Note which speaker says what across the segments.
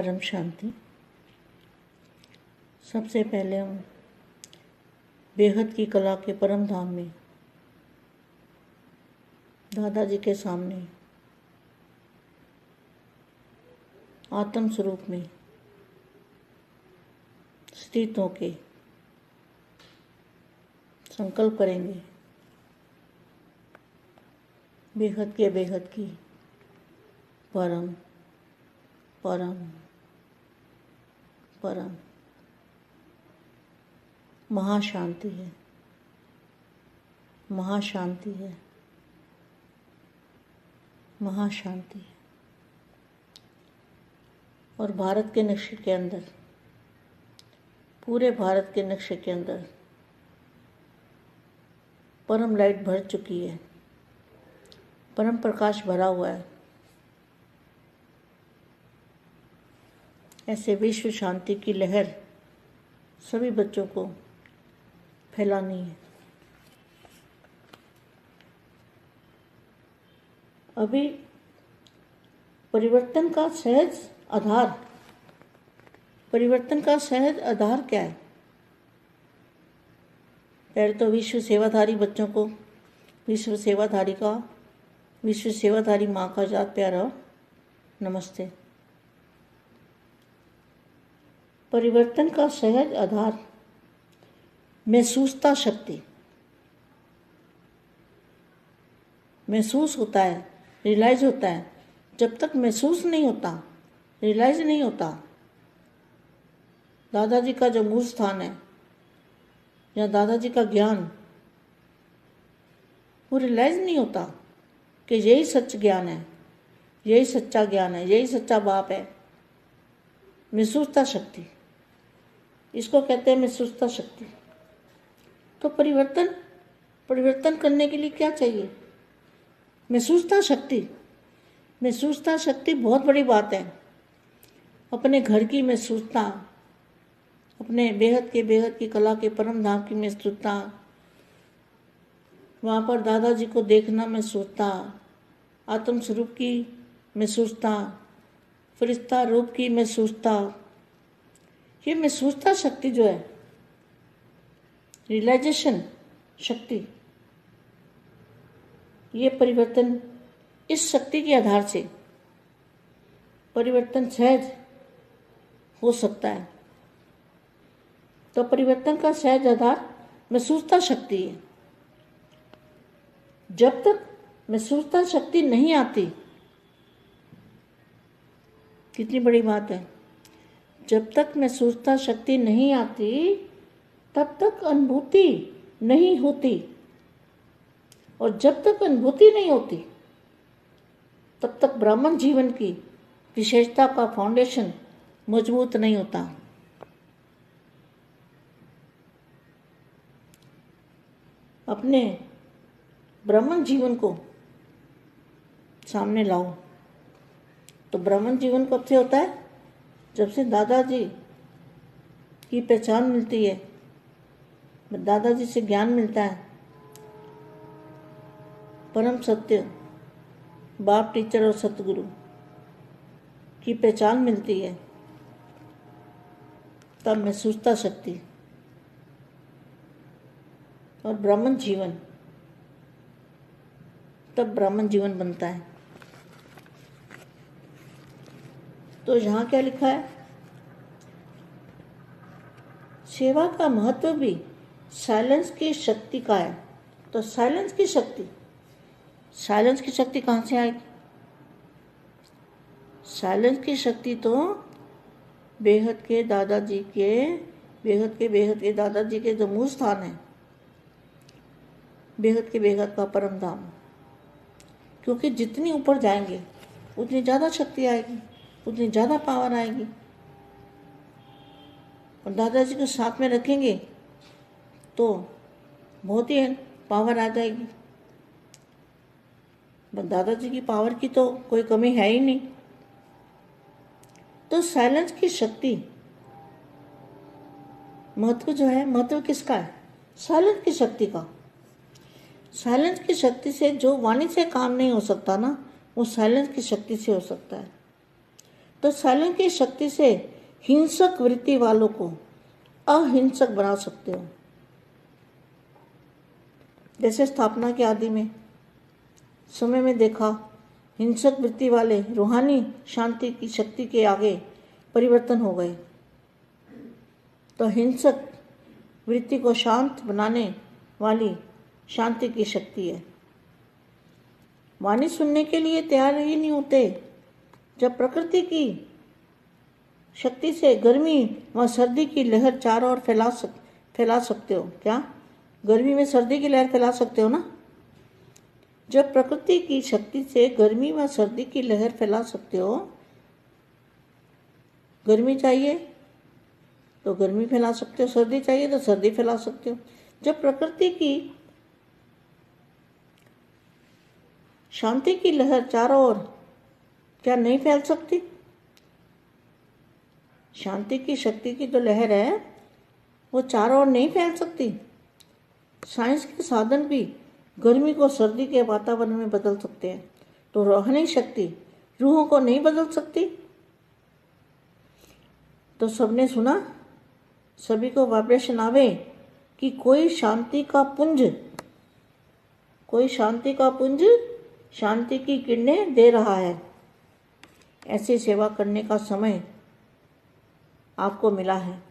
Speaker 1: परम शांति। सबसे पहले हम बेहद की कला के परम धाम में दादाजी के सामने आत्म स्वरूप में स्थित होके संकल्प करेंगे। बेहद के बेहद की परम परम परम महाशांति है। महाशांति है। महाशांति है। और भारत के नक्शे के अंदर, पूरे भारत के नक्शे के अंदर परम लाइट भर चुकी है। परम प्रकाश भरा हुआ है। ऐसे विश्व शांति की लहर सभी बच्चों को फैलानी है। अभी परिवर्तन का सहज आधार, परिवर्तन का सहज आधार क्या है? पहले तो विश्व सेवाधारी बच्चों को, विश्व सेवाधारी का, विश्व सेवाधारी माँ का जात प्यारा, नमस्ते। परिवर्तन का सहज आधार। महसूसता शक्ति। महसूस होता है रियलाइज़ होता है। जब तक महसूस नहीं होता रियलाइज़ नहीं होता। दादाजी का जो मूल स्थान है, या दादाजी का ज्ञान, वो रियलाइज़ नहीं होता कि यही सच ज्ञान है, यही सच्चा ज्ञान है, यही सच्चा बाप है। महसूसता शक्ति। इसको कहते हैं महसूसता शक्ति। तो परिवर्तन परिवर्तन करने के लिए क्या चाहिए? महसूसता शक्ति। महसूसता शक्ति बहुत बड़ी बात है। अपने घर की महसूसता अपने बेहद के बेहद की कला के परम धाम की महसूसता वहाँ पर दादाजी को देखना महसूसता आत्म स्वरूप की महसूसता फरिश्ता रूप की महसूसता ये महसूसता शक्ति जो है। रियलाइजेशन शक्ति। ये परिवर्तन इस शक्ति के आधार से परिवर्तन सहज हो सकता है। तो परिवर्तन का सहज आधार महसूसता शक्ति है। जब तक महसूसता शक्ति नहीं आती, कितनी बड़ी बात है। जब तक महसूसता शक्ति नहीं आती, तब तक अनुभूति नहीं होती। और जब तक अनुभूति नहीं होती, तब तक ब्राह्मण जीवन की विशेषता का फाउंडेशन मज़बूत नहीं होता। अपने ब्राह्मण जीवन को सामने लाओ। तो ब्राह्मण जीवन कब से होता है? जब से दादाजी की पहचान मिलती है दादाजी से ज्ञान मिलता है, परम सत्य बाप, टीचर और सतगुरु की पहचान मिलती है, तब महसूसता शक्ति और ब्राह्मण जीवन, तब ब्राह्मण जीवन बनता है। तो यहाँ क्या लिखा है? सेवा का महत्व भी साइलेंस की शक्ति का है। तो साइलेंस की शक्ति, साइलेंस की शक्ति कहाँ से आएगी? साइलेंस की शक्ति तो बेहद के दादाजी के, बेहद के बेहद के दादाजी के जो मूल स्थान है। बेहद के, बेहद का परम धाम क्योंकि जितनी ऊपर जाएँगे, उतनी ज़्यादा शक्ति आएगी। उतनी ज़्यादा पावर आएगी। और दादाजी को साथ में रखेंगे तो बहुत ही पावर आ जाएगी। पर दादाजी की पावर की तो कोई कमी है ही नहीं। तो साइलेंस की शक्ति महत्व जो है, महत्व किसका है? साइलेंस की शक्ति का। साइलेंस की शक्ति से जो वाणी से काम नहीं हो सकता ना, वो साइलेंस की शक्ति से हो सकता है। तो साइलेंस की शक्ति से हिंसक वृत्ति वालों को अहिंसक बना सकते हो। जैसे स्थापना के आदि में समय में देखा, हिंसक वृत्ति वाले रूहानी शांति की शक्ति के आगे परिवर्तन हो गए। तो हिंसक वृत्ति को शांत बनाने वाली शांति की शक्ति है। वाणी सुनने के लिए तैयार ही नहीं होते। जब प्रकृति की शक्ति से गर्मी व सर्दी की लहर चारों ओर फैला सक, फैला सकते हो, क्या? गर्मी में सर्दी की लहर फैला सकते हो ना? जब प्रकृति की शक्ति से गर्मी व सर्दी की लहर फैला सकते हो, गर्मी चाहिए तो गर्मी फैला सकते हो, सर्दी चाहिए तो सर्दी फैला सकते हो। जब प्रकृति की शांति की लहर चारों ओर क्या नहीं फैल सकती? शांति की शक्ति की जो लहर है, वो चारों ओर नहीं फैल सकती। साइंस के साधन भी गर्मी को सर्दी के वातावरण में बदल सकते हैं। तो रोहनी शक्ति रूहों को नहीं बदल सकती। तो सबने सुना, सभी को वाइब्रेशन आवे कि कोई शांति का पुंज, कोई शांति का पुंज शांति की किरणें दे रहा है। ऐसी सेवा करने का समय आपको मिला है।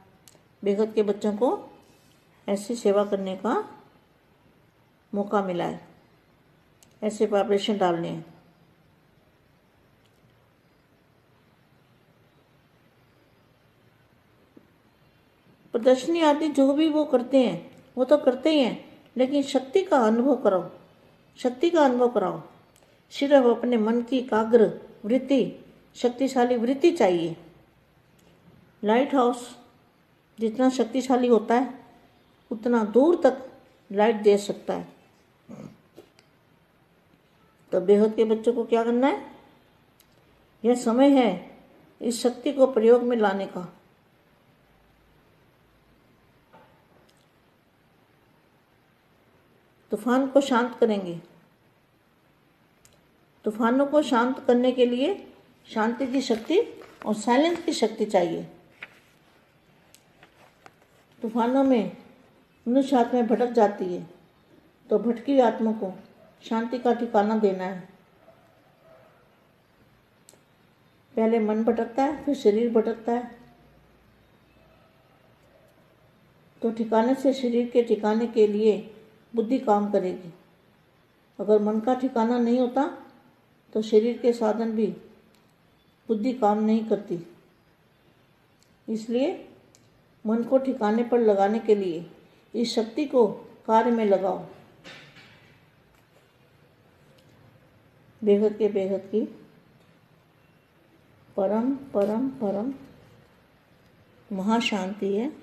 Speaker 1: बेहद के बच्चों को ऐसी सेवा करने का मौका मिला है। ऐसे वाइब्रेशन डालने हैं। प्रदर्शनी आदि जो भी वो करते हैं, वो तो करते ही हैं, लेकिन शक्ति का अनुभव कराओ। शक्ति का अनुभव कराओ। सिर्फ़ अपने मन की एकाग्र वृत्ति शक्तिशाली वृत्ति चाहिए। लाइट हाउस जितना शक्तिशाली होता है, उतना दूर तक लाइट दे सकता है। तो बेहद के बच्चों को क्या करना है? यह समय है इस शक्ति को प्रयोग में लाने का। तूफ़ान को शांत करेंगे। तूफानों को शांत करने के लिए शांति की शक्ति और साइलेंस की शक्ति चाहिए। तूफानों में मनुष्य आत्मा भटक जाती है तो भटकी आत्मा को शांति का ठिकाना देना है। पहले मन भटकता है, फिर शरीर भटकता है। तो ठिकाने से शरीर के ठिकाने के लिए बुद्धि काम करेगी। अगर मन का ठिकाना नहीं होता तो शरीर के साधन भी बुद्धि काम नहीं करती। इसलिए मन को ठिकाने पर लगाने के लिए इस शक्ति को कार्य में लगाओ। बेहद के बेहद की परम परम परम महाशांति है।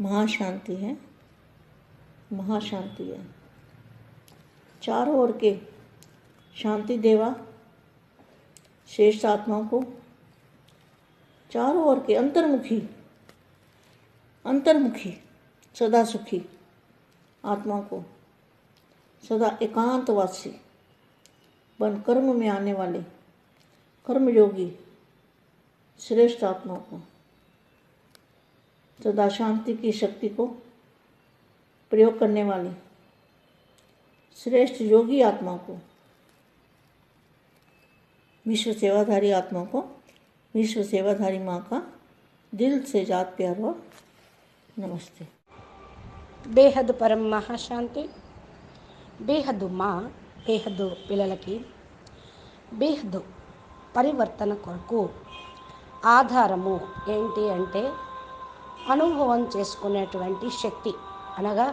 Speaker 1: महाशांति है। महाशांति है। चारों ओर के शांति देवा। श्रेष्ठ आत्माओं को। चारों ओर के अंतर्मुखी अंतर्मुखी, सदा सुखी आत्मा को, सदा एकांतवासी बन कर्म में आने वाले कर्मयोगी श्रेष्ठ आत्मा को, सदा शांति की शक्ति को प्रयोग करने वाली श्रेष्ठ योगी आत्मा को। विश्व सेवाधारी आत्मा को विश्व सेवाधारी माँ का दिल से जात प्यार और नमस्ते
Speaker 2: బేహద్దు పరం మహాశాంతి బేహద్దు మా బేహద్దు పిల్లలకి బేహద్దు పరివర్తన కొరకు ఆధారము ఏంటి అంటే అనుభవం చేసుకునేటువంటి శక్తి అనగా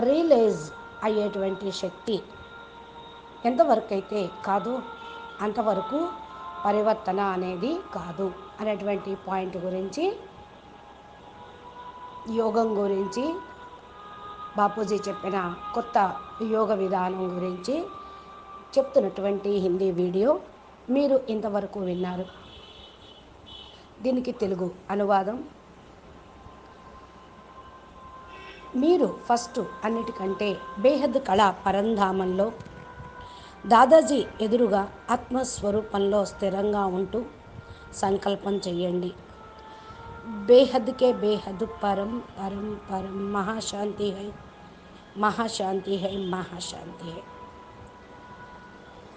Speaker 2: రియలైజ్ అయ్యేటువంటి శక్తి ఎంతవరకు అయితే కాదు అంతవరకు పరివర్తన అనేది కాదు అనేటువంటి పాయింట్ గురించి యోగం గురించి బాపూజీ చెప్పిన కొత్త యోగ విధానం గురించి చెప్తున్నటువంటి హిందీ వీడియో మీరు ఇంతవరకు విన్నారు. దీనికి తెలుగు అనువాదం. మీరు ఫస్ట్ అన్నిటికంటే బేహద్ కళా పరంధామంలో దాదాజీ ఎదురుగా ఆత్మస్వరూపంలో స్థిరంగా ఉంటూ సంకల్పం చెయ్యండి. బేహద్కే బేహద్ పరం పరం పరం మహాశాంతి హై మహాశాంతి హై మహాశాంతి హై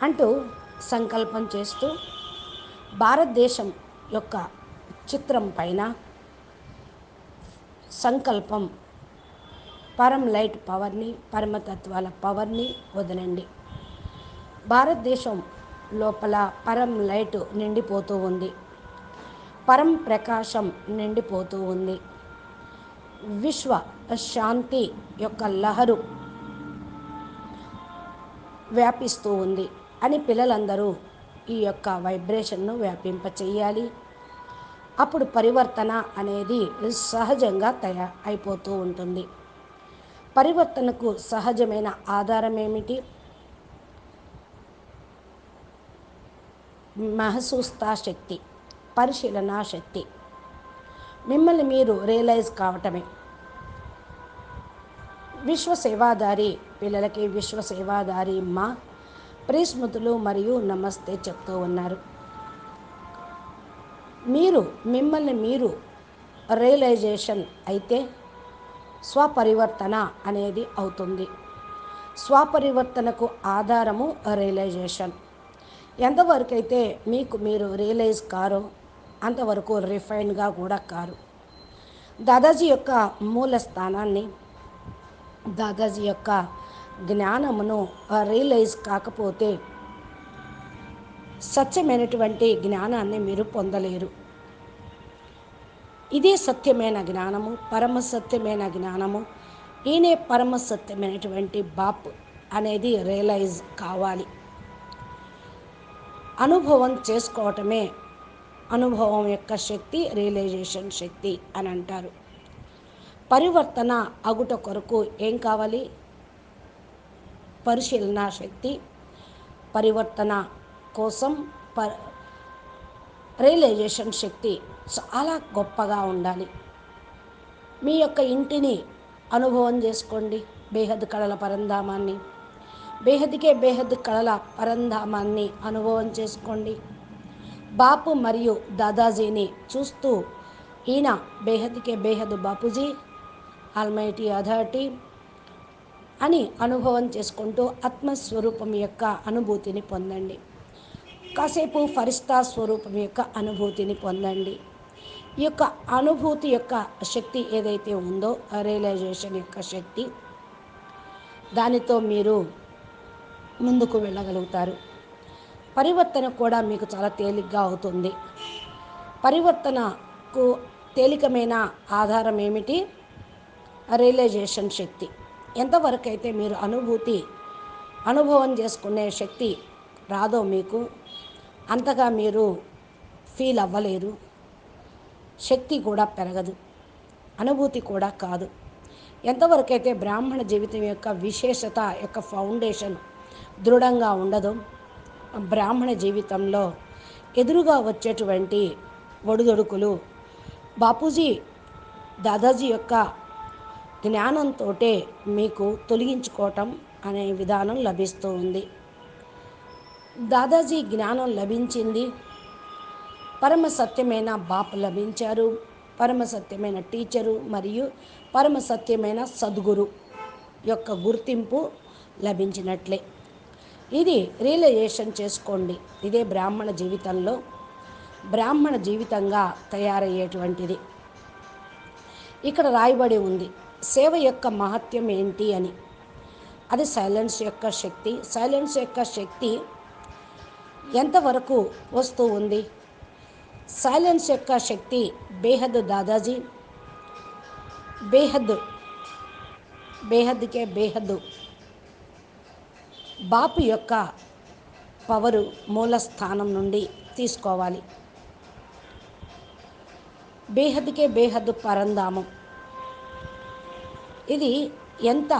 Speaker 2: అంటూ సంకల్పం చేస్తూ భారతదేశం యొక్క చిత్రం పైన సంకల్పం పరం లైట్ పవర్ని పరమతత్వాల పవర్ని వదలండి. భారతదేశం లోపల పరం లైట్ నిండిపోతూ ఉంది. పరం ప్రకాశం నిండిపోతూ ఉంది. విశ్వ శాంతి యొక్క లహరు వ్యాపిస్తూ ఉంది అని పిల్లలందరూ ఈ యొక్క వైబ్రేషన్ను వ్యాపింప చేయాలి అప్పుడు పరివర్తన అనేది సహజంగా తయారు అయిపోతూ ఉంటుంది. పరివర్తనకు సహజమైన ఆధారం ఏమిటి మహసూస్తా శక్తి పరిశీలనా శక్తి మిమ్మల్ని మీరు రియలైజ్ కావటమే. విశ్వసేవాదారి పిల్లలకి విశ్వసేవాదారి మా ప్రిస్మృతులు మరియు నమస్తే చెప్తూ ఉన్నారు. మీరు మిమ్మల్ని మీరు రియలైజేషన్ అయితే స్వపరివర్తన అనేది అవుతుంది. స్వపరివర్తనకు ఆధారము రియలైజేషన్. ఎంతవరకు అయితే మీకు మీరు రియలైజ్ కారో అంతవరకు రిఫైన్గా కూడా కారు. దాదాజీ యొక్క మూల స్థానాన్ని దాదాజీ యొక్క జ్ఞానమును రియలైజ్ కాకపోతే సత్యమైనటువంటి జ్ఞానాన్ని మీరు పొందలేరు. ఇదే సత్యమైన జ్ఞానము పరమ సత్యమైన జ్ఞానము ఈయనే పరమ సత్యమైనటువంటి బాప్ అనేది రియలైజ్ కావాలి. అనుభవం చేసుకోవటమే అనుభవం యొక్క శక్తి రియలైజేషన్ శక్తి అని అంటారు. పరివర్తన అగుట కొరకు ఏం కావాలి? పరిశీలన శక్తి పరివర్తన కోసం ప రియలైజేషన్ శక్తి చాలా గొప్పగా ఉండాలి. మీ యొక్క ఇంటిని అనుభవం చేసుకోండి. బేహద్ కళల పరంధామాన్ని బేహద్కే బేహద్ కళల పరంధామాన్ని అనుభవం చేసుకోండి. బాపు మరియు దాదాజీని చూస్తూ ఈయన బేహద్కే బేహద్ బాపూజీ ఆల్మైటీ అథారిటీ అని అనుభవం చేసుకుంటూ ఆత్మస్వరూపం యొక్క అనుభూతిని పొందండి. కాసేపు ఫరిస్తా స్వరూపం యొక్క అనుభూతిని పొందండి. ఈ యొక్క అనుభూతి యొక్క శక్తి ఏదైతే ఉందో రియలైజేషన్ యొక్క శక్తి దానితో మీరు ముందుకు వెళ్ళగలుగుతారు. పరివర్తన కూడా మీకు చాలా తేలిగ్గా అవుతుంది. పరివర్తనకు తేలికమైన ఆధారం ఏమిటి? రియలైజేషన్ శక్తి. ఎంతవరకు అయితే మీరు అనుభూతి అనుభవం చేసుకునే శక్తి రాదో మీకు అంతగా మీరు ఫీల్ అవ్వలేరు. శక్తి కూడా పెరగదు. అనుభూతి కూడా కాదు. ఎంతవరకైతే బ్రాహ్మణ జీవితం యొక్క విశేషత యొక్క ఫౌండేషన్ దృఢంగా ఉండదు. బ్రాహ్మణ జీవితంలో ఎదురుగా వచ్చేటువంటి ఒడిదొడుకులు బాపూజీ దాదాజీ యొక్క జ్ఞానంతో మీకు తొలగించుకోవటం అనే విధానం లభిస్తూ ఉంది. దాదాజీ జ్ఞానం లభించింది. పరమ సత్యమైన బాపు లభించారు. పరమ సత్యమైన టీచరు మరియు పరమ సత్యమైన సద్గురు యొక్క గుర్తింపు లభించినట్లే. ఇది రియలైజేషన్ చేసుకోండి. ఇదే బ్రాహ్మణ జీవితంలో. బ్రాహ్మణ జీవితంగా తయారయ్యేటువంటిది. ఇక్కడ రాయబడి ఉంది సేవ యొక్క మహత్యం ఏంటి అని. అది సైలెన్స్ యొక్క శక్తి. సైలెన్స్ యొక్క శక్తి ఎంతవరకు వస్తూ ఉంది? సైలెన్స్ యొక్క శక్తి బేహద్ దాదాజీ. బేహద్ బేహద్కే బేహద్దు. బాపు యొక్క పవరు మూల స్థానం నుండి తీసుకోవాలి. బేహద్కే బేహద్దు పరంధామం. ఇది ఎంత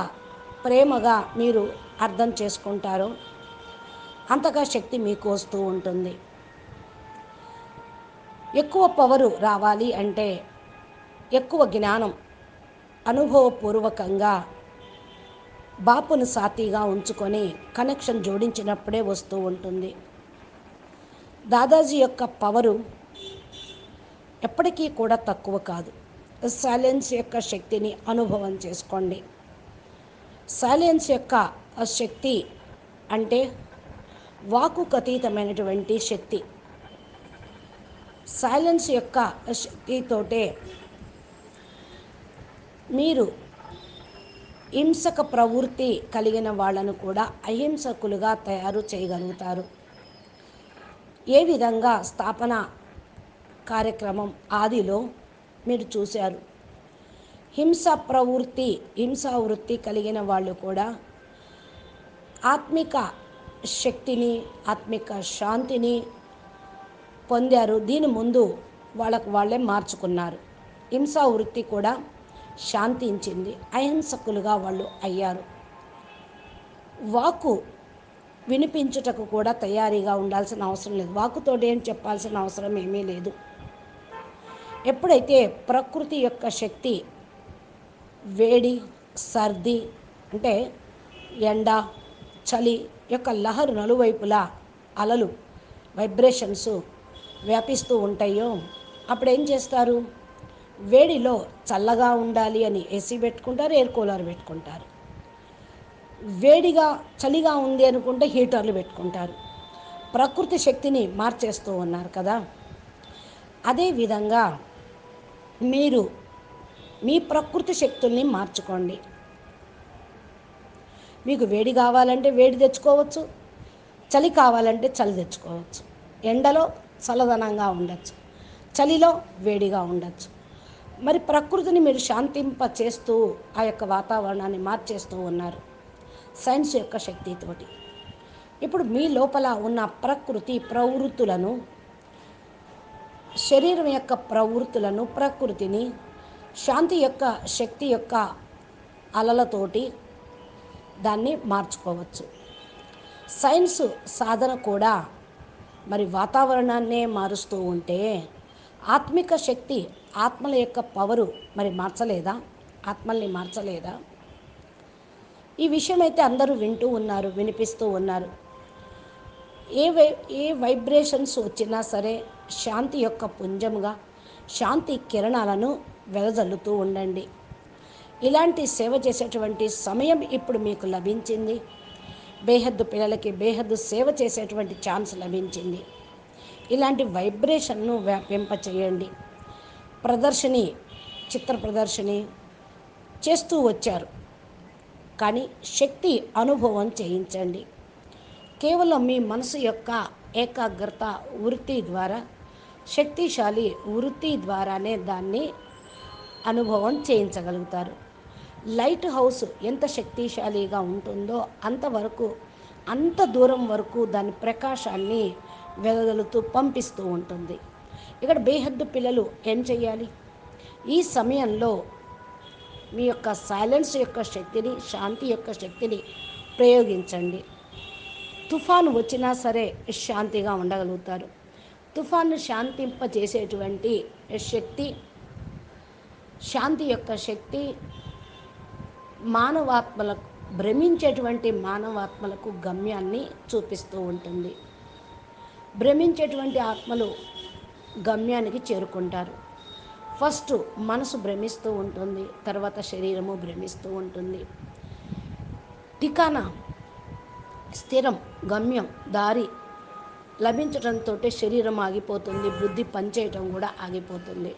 Speaker 2: ప్రేమగా మీరు అర్థం చేసుకుంటారో అంతగా శక్తి మీకు వస్తూ ఉంటుంది. ఎక్కువ పవరు రావాలి అంటే ఎక్కువ జ్ఞానం అనుభవపూర్వకంగా బాపును సాతీగా ఉంచుకొని కనెక్షన్ జోడించినప్పుడే వస్తూ ఉంటుంది. దాదాజీ యొక్క పవరు ఎప్పటికీ కూడా తక్కువ కాదు. సైలెన్స్ యొక్క శక్తిని అనుభవం చేసుకోండి. సైలెన్స్ యొక్క శక్తి అంటే వాకుకు అతీతమైనటువంటి శక్తి. సైలెన్స్ యొక్క శక్తితోటే మీరు హింసక ప్రవృత్తి కలిగిన వాళ్ళను కూడా అహింసకులుగా తయారు చేయగలుగుతారు. ఏ విధంగా స్థాపన కార్యక్రమం ఆదిలో మీరు చూశారు? హింస ప్రవృత్తి హింసా వృత్తి కలిగిన వాళ్ళు కూడా ఆత్మిక శక్తిని ఆత్మిక శాంతిని పొందారు. దీని ముందు వాళ్ళకు వాళ్ళే మార్చుకున్నారు. హింసా వృత్తి కూడా శాంతించింది. అహింసకులుగా వాళ్ళు అయ్యారు. వాకు వినిపించుటకు కూడా తయారీగా ఉండాల్సిన అవసరం లేదు. వాకుతోటి ఏం చెప్పాల్సిన అవసరం ఏమీ లేదు. ఎప్పుడైతే ప్రకృతి యొక్క శక్తి వేడి సర్ది అంటే ఎండ చలి యొక్క లహరు నలువైపులా అలలు వైబ్రేషన్స్ వ్యాపిస్తూ ఉంటాయో అప్పుడు ఏం చేస్తారు? వేడిలో చల్లగా ఉండాలి అని ఏసీ పెట్టుకుంటారు ఎయిర్ కూలర్ పెట్టుకుంటారు. వేడిగా చలిగా ఉంది అనుకుంటే హీటర్లు పెట్టుకుంటారు. ప్రకృతి శక్తిని మార్చేస్తూ ఉన్నారు కదా. అదేవిధంగా మీరు మీ ప్రకృతి శక్తుల్ని మార్చుకోండి. మీకు వేడి కావాలంటే వేడి తెచ్చుకోవచ్చు చలి కావాలంటే చలి తెచ్చుకోవచ్చు. ఎండలో చల్లదనంగా ఉండొచ్చు చలిలో వేడిగా ఉండొచ్చు. మరి ప్రకృతిని మీరు శాంతింప చేస్తూ ఆ యొక్క వాతావరణాన్ని మార్చేస్తూ ఉన్నారు. సైన్స్ యొక్క శక్తితోటి. ఇప్పుడు మీ లోపల ఉన్న ప్రకృతి ప్రవృత్తులను శరీరం యొక్క ప్రవృత్తులను ప్రకృతిని శాంతి యొక్క శక్తి యొక్క అలలతోటి దాన్ని మార్చుకోవచ్చు. సైన్స్ సాధన కూడా మరి వాతావరణాన్నే మారుస్తూ ఉంటే ఆత్మిక శక్తి ఆత్మల యొక్క పవరు మరి మార్చలేదా? ఆత్మల్ని మార్చలేదా? ఈ విషయం అయితే అందరూ వింటూ ఉన్నారు వినిపిస్తూ ఉన్నారు. ఏ వై ఏ వైబ్రేషన్స్ వచ్చినా సరే శాంతి యొక్క పుంజముగా శాంతి కిరణాలను వెదజల్లుతూ ఉండండి. ఇలాంటి సేవ చేసేటువంటి సమయం ఇప్పుడు మీకు లభించింది. బేహద్దు పిల్లలకి బేహద్దు సేవ చేసేటువంటి ఛాన్స్ లభించింది. ఇలాంటి వైబ్రేషన్ను వ్యాపింప చేయండి ప్రదర్శని చిత్ర ప్రదర్శని చేస్తూ వచ్చారు. కానీ శక్తి అనుభవం చేయించండి. కేవలం మీ మనసు యొక్క ఏకాగ్రత వృత్తి ద్వారా శక్తిశాలి వృత్తి ద్వారానే దాన్ని అనుభవం చేయించగలుగుతారు. లైట్ హౌస్ ఎంత శక్తిశాలిగా ఉంటుందో అంతవరకు అంత దూరం వరకు దాని ప్రకాశాన్ని వెదజల్లుతూ పంపిస్తూ ఉంటుంది. ఇక్కడ బేహద్దు పిల్లలు ఏం చేయాలి ఈ సమయంలో మీ యొక్క సైలెన్స్ యొక్క శక్తిని శాంతి యొక్క శక్తిని ప్రయోగించండి. తుఫాను వచ్చినా సరే శాంతిగా ఉండగలుగుతారు. తుఫాను శాంతింపజేసేటువంటి శక్తి శాంతి యొక్క శక్తి మానవాత్మలకు భ్రమించేటువంటి మానవాత్మలకు గమ్యాన్ని చూపిస్తూ ఉంటుంది. భ్రమించేటువంటి ఆత్మలు గమ్యానికి చేరుకుంటారు. ఫస్ట్ మనసు భ్రమిస్తూ ఉంటుంది తర్వాత శరీరము భ్రమిస్తూ ఉంటుంది. ఠికానా స్థిరం గమ్యం దారి లభించడంతో శరీరం ఆగిపోతుంది బుద్ధి పనిచేయటం కూడా ఆగిపోతుంది.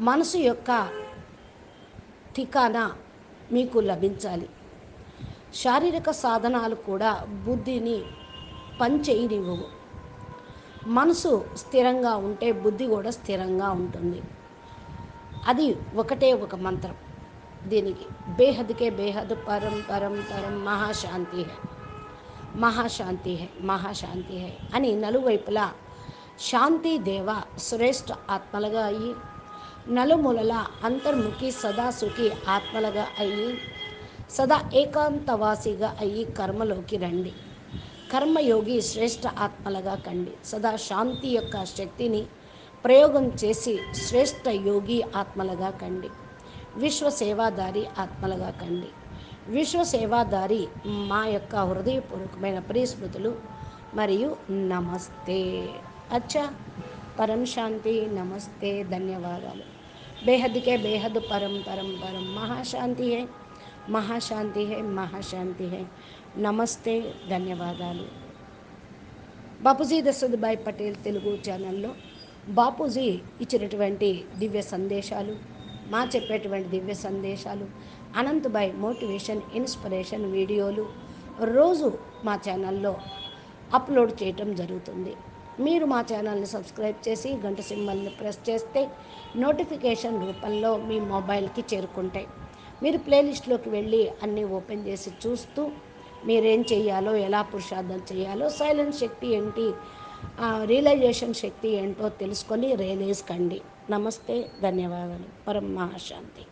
Speaker 2: మనసు యొక్క ఠికానా మీకు లభించాలి. శారీరక సాధనాలు కూడా బుద్ధిని పనిచేయనివ్వవు. మనసు స్థిరంగా ఉంటే బుద్ధి కూడా స్థిరంగా ఉంటుంది. అది ఒకటే ఒక మంత్రం. దీనికి బేహద్కే బేహద్ పరం పరం పరం మహాశాంతి హే. మహాశాంతి హే మహాశాంతి హే అని నలువైపులా శాంతి దేవ శ్రేష్ఠ ఆత్మలుగా అయ్యి నలుమూలల అంతర్ముఖి సదా సుఖి ఆత్మలుగా అయ్యి సదా ఏకాంతవాసిగా అయ్యి కర్మలోకి రండి. కర్మయోగి శ్రేష్ఠ ఆత్మలుగా కండి. సదా శాంతి యొక్క శక్తిని ప్రయోగం చేసి శ్రేష్ఠ యోగి ఆత్మలుగా కండి. విశ్వ సేవాదారి ఆత్మలుగా కండి. విశ్వ సేవాదారి మా యొక్క హృదయపూర్వకమైన ప్రియస్మృతులు మరియు నమస్తే. అచ్చా. పరం శాంతి నమస్తే. ధన్యవాదాలు. బేహద్కే బేహద్ పరం పరం పరం. మహాశాంతి హే మహాశాంతి హే మహాశాంతి హే నమస్తే ధన్యవాదాలు. బాపూజీ దశరథభాయ్ పటేల్ తెలుగు ఛానల్లో బాపూజీ ఇచ్చినటువంటి దివ్య సందేశాలు మా చెప్పేటువంటి దివ్య సందేశాలు అనంతభాయ్ మోటివేషన్ ఇన్స్పిరేషన్ వీడియోలు రోజు మా ఛానల్లో అప్లోడ్ చేయటం జరుగుతుంది. మీరు మా ఛానల్ని సబ్స్క్రైబ్ చేసి గంట సింబల్ని ప్రెస్ చేస్తే నోటిఫికేషన్ రూపంలో మీ మొబైల్కి చేరుకుంటాయి. మీరు ప్లేలిస్ట్లోకి వెళ్ళి అన్నీ ఓపెన్ చేసి చూస్తూ మీరేం చేయాలో ఎలా పురుషార్థం చేయాలో సైలెంట్ శక్తి ఏంటి రియలైజేషన్ శక్తి ఏంటో తెలుసుకొని రియలైజ్ కండి నమస్తే ధన్యవాదాలు. పరం మహాశాంతి